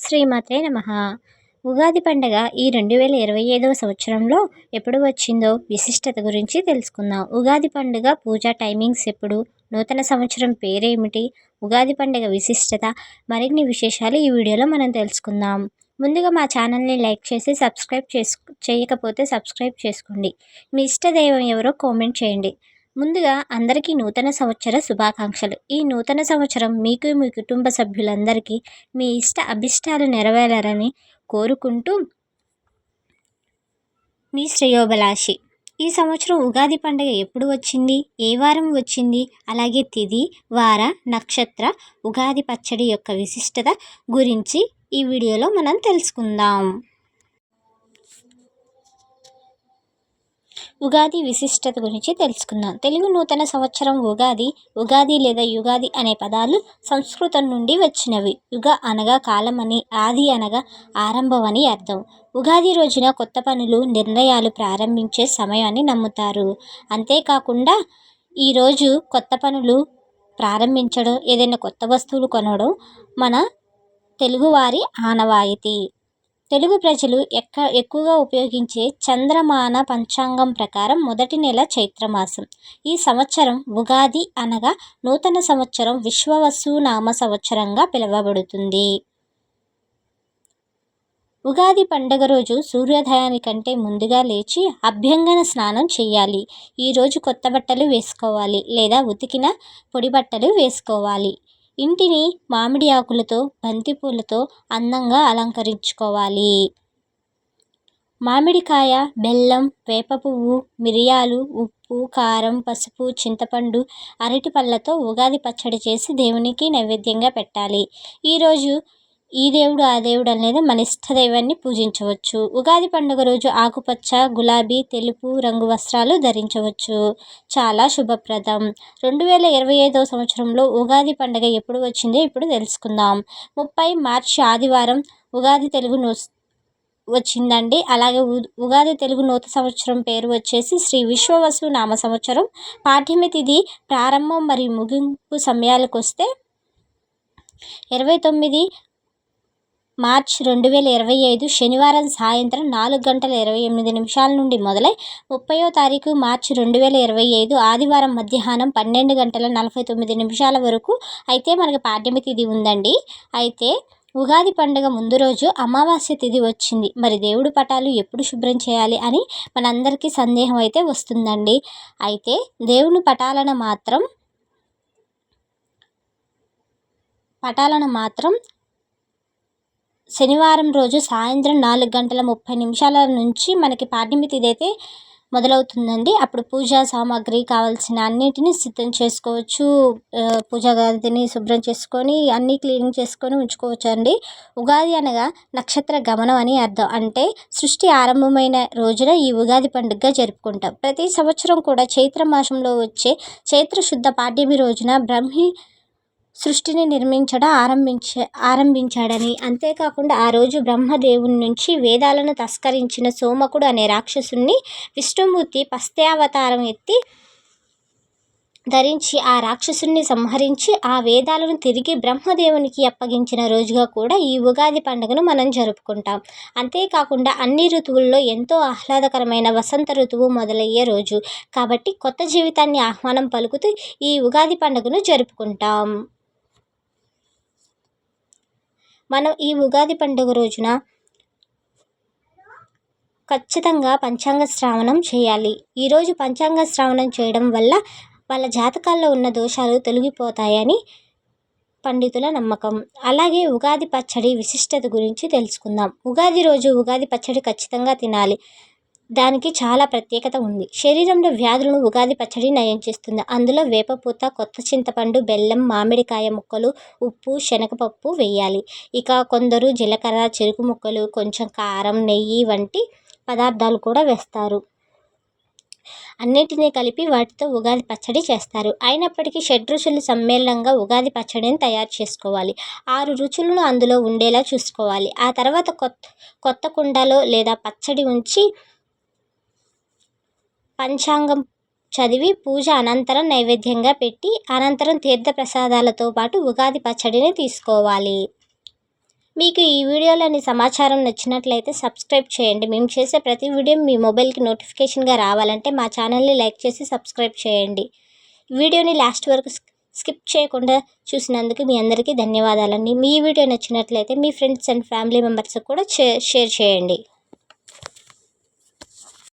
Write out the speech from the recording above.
శ్రీమాత్రే నమ. ఉగాది పండగ ఈ రెండు వేల ఇరవై ఐదవ సంవత్సరంలో ఎప్పుడు వచ్చిందో విశిష్టత గురించి తెలుసుకుందాం. ఉగాది పండుగ పూజా టైమింగ్స్ ఎప్పుడు? నూతన సంవత్సరం పేరేమిటి? ఉగాది పండుగ విశిష్టత? మరిన్ని విశేషాలు ఈ వీడియోలో మనం తెలుసుకుందాం. ముందుగా మా ఛానల్ని లైక్ చేసి సబ్స్క్రైబ్ చేసు చేయకపోతే సబ్స్క్రైబ్ చేసుకోండి. మీ ఇష్ట దైవం ఎవరో కామెంట్ చేయండి. ముందుగా అందరికీ నూతన సంవత్సర శుభాకాంక్షలు. ఈ నూతన సంవత్సరం మీకు మీ కుటుంబ సభ్యులందరికీ మీ ఇష్ట అభిష్టాలు నెరవేరాలని కోరుకుంటూ మీ శ్రేయోభిలాషి. ఈ సంవత్సరం ఉగాది పండుగ ఎప్పుడు వచ్చింది? ఏ వారం వచ్చింది? అలాగే తిది వార నక్షత్ర ఉగాది పచ్చడి యొక్క విశిష్టత గురించి ఈ వీడియోలో మనం తెలుసుకుందాం. ఉగాది విశిష్టత గురించి తెలుసుకుందాం. తెలుగు నూతన సంవత్సరం ఉగాది ఉగాది లేదా యుగాది అనే పదాలు సంస్కృతం నుండి వచ్చినవి. యుగ అనగా కాలమని ఆది అనగా ఆరంభం అని అర్థం. ఉగాది రోజున కొత్త పనులు నిర్ణయాలు ప్రారంభించే సమయాన్ని నమ్ముతారు. అంతేకాకుండా ఈరోజు కొత్త పనులు ప్రారంభించడం ఏదైనా కొత్త వస్తువులు కొనడం మన తెలుగువారి ఆనవాయితీ. తెలుగు ప్రజలు ఎక్క ఎక్కువగా ఉపయోగించే చంద్రమాన పంచాంగం ప్రకారం మొదటి నెల చైత్రమాసం. ఈ సంవత్సరం ఉగాది అనగా నూతన సంవత్సరం విశ్వవసు నామ సంవత్సరంగా పిలువబడుతుంది. ఉగాది పండుగ రోజు సూర్యోదయానికంటే ముందుగా లేచి అభ్యంగన స్నానం చేయాలి. ఈరోజు కొత్త బట్టలు వేసుకోవాలి లేదా ఉతికిన పొడి బట్టలు వేసుకోవాలి. ఇంటిని మామిడి ఆకులతో బంతిపూలతో అందంగా అలంకరించుకోవాలి. మామిడికాయ బెల్లం వేప పువ్వు మిరియాలు ఉప్పు కారం పసుపు చింతపండు అరటి పళ్ళతో ఉగాది పచ్చడి చేసి దేవునికి నైవేద్యంగా పెట్టాలి. ఈరోజు ఈ దేవుడు ఆ దేవుడు అనేది మన ఇష్టదైవాన్ని పూజించవచ్చు. ఉగాది పండుగ రోజు ఆకుపచ్చ గులాబీ తెలుపు రంగు వస్త్రాలు ధరించవచ్చు. చాలా శుభప్రదం. రెండు వేల ఇరవై ఐదవ సంవత్సరంలో ఉగాది పండుగ ఎప్పుడు వచ్చిందో ఇప్పుడు తెలుసుకుందాం. ముప్పై మార్చి ఆదివారం ఉగాది తెలుగు వచ్చిందండి. అలాగే ఉగాది తెలుగు నూత సంవత్సరం పేరు వచ్చేసి శ్రీ విశ్వవసు నామ సంవత్సరం. పాఠ్యమి తిథి ప్రారంభం మరియు ముగింపు సమయాలకు వస్తే ఇరవై తొమ్మిది మార్చ్ రెండు వేల ఇరవై ఐదు శనివారం సాయంత్రం నాలుగు గంటల ఇరవై ఎనిమిది నిమిషాల నుండి మొదలై ముప్పయో తారీఖు మార్చి రెండు వేల ఇరవై ఐదు ఆదివారం మధ్యాహ్నం పన్నెండు గంటల నలభై తొమ్మిది నిమిషాల వరకు అయితే మనకి పాడ్యమి తిథి ఉందండి. అయితే ఉగాది పండుగ ముందు రోజు అమావాస్య తిథి వచ్చింది. మరి దేవుడి పటాలు ఎప్పుడు శుభ్రం చేయాలి అని మనందరికీ సందేహం అయితే వస్తుందండి. అయితే దేవుని పటాలను మాత్రం పటాలను మాత్రం శనివారం రోజు సాయంత్రం నాలుగు గంటల ముప్పై నిమిషాల నుంచి మనకి పాడ్యమి ఇదైతే మొదలవుతుందండి. అప్పుడు పూజా సామాగ్రి కావాల్సిన అన్నిటిని సిద్ధం చేసుకోవచ్చు. పూజా గదిని శుభ్రం చేసుకొని అన్నీ క్లీనింగ్ చేసుకొని ఉంచుకోవచ్చు అండి ఉగాది అనగా నక్షత్ర గమనం అని అర్థం. అంటే సృష్టి ఆరంభమైన రోజున ఈ ఉగాది పండుగగా జరుపుకుంటాం. ప్రతి సంవత్సరం కూడా చైత్ర మాసంలో వచ్చే చైత్ర శుద్ధ పాడ్యమి రోజున బ్రహ్మి సృష్టిని నిర్మించడం ఆరంభించ ఆరంభించాడని. అంతేకాకుండా ఆ రోజు బ్రహ్మదేవుని నుంచి వేదాలను తస్కరించిన సోమకుడు అనే రాక్షసుని విష్ణుమూర్తి పస్తేవతారం ఎత్తి ధరించి ఆ రాక్షసుని సంహరించి ఆ వేదాలను తిరిగి బ్రహ్మదేవునికి అప్పగించిన రోజుగా కూడా ఈ ఉగాది పండుగను మనం జరుపుకుంటాం. అంతేకాకుండా అన్ని ఋతువుల్లో ఎంతో ఆహ్లాదకరమైన వసంత ఋతువు మొదలయ్యే రోజు. కాబట్టి కొత్త జీవితాన్ని ఆహ్వానం పలుకుతూ ఈ ఉగాది పండుగను జరుపుకుంటాం. మనం ఈ ఉగాది పండుగ రోజున ఖచ్చితంగా పంచాంగ శ్రావణం చేయాలి. ఈరోజు పంచాంగ శ్రావణం చేయడం వల్ల వాళ్ళ జాతకాల్లో ఉన్న దోషాలు తొలగిపోతాయని పండితుల నమ్మకం. అలాగే ఉగాది పచ్చడి విశిష్టత గురించి తెలుసుకుందాం. ఉగాది రోజు ఉగాది పచ్చడి ఖచ్చితంగా తినాలి. దానికి చాలా ప్రత్యేకత ఉంది. శరీరంలో వ్యాధులను ఉగాది పచ్చడి నయం చేస్తుంది. అందులో వేపపూత కొత్త చింతపండు బెల్లం మామిడికాయ ముక్కలు ఉప్పు శనగపప్పు వేయాలి. ఇక కొందరు జీలకర్ర చెరుకు ముక్కలు కొంచెం కారం నెయ్యి వంటి పదార్థాలు కూడా వేస్తారు. అన్నిటినీ కలిపి వాటితో ఉగాది పచ్చడి చేస్తారు. అయినప్పటికీ షడ్రుచుల సమ్మేళనంగా ఉగాది పచ్చడిని తయారు చేసుకోవాలి. ఆరు రుచులను అందులో ఉండేలా చూసుకోవాలి. ఆ తర్వాత కొత్త కొత్త కుండలో లేదా పచ్చడి ఉంచి పంచాంగం చదివి పూజ అనంతరం నైవేద్యంగా పెట్టి అనంతరం తీర్థ ప్రసాదాలతో పాటు ఉగాది పచ్చడిని తీసుకోవాలి. మీకు ఈ వీడియోలోని సమాచారం నచ్చినట్లయితే సబ్స్క్రైబ్ చేయండి. మేము చేసే ప్రతి వీడియో మీ మొబైల్కి నోటిఫికేషన్గా రావాలంటే మా ఛానల్ని లైక్ చేసి సబ్స్క్రైబ్ చేయండి. వీడియోని లాస్ట్ వరకు స్కిప్ చేయకుండా చూసినందుకు మీ అందరికీ ధన్యవాదాలండి. మీ వీడియో నచ్చినట్లయితే మీ ఫ్రెండ్స్ అండ్ ఫ్యామిలీ మెంబర్స్కి కూడా షేర్ చేయండి.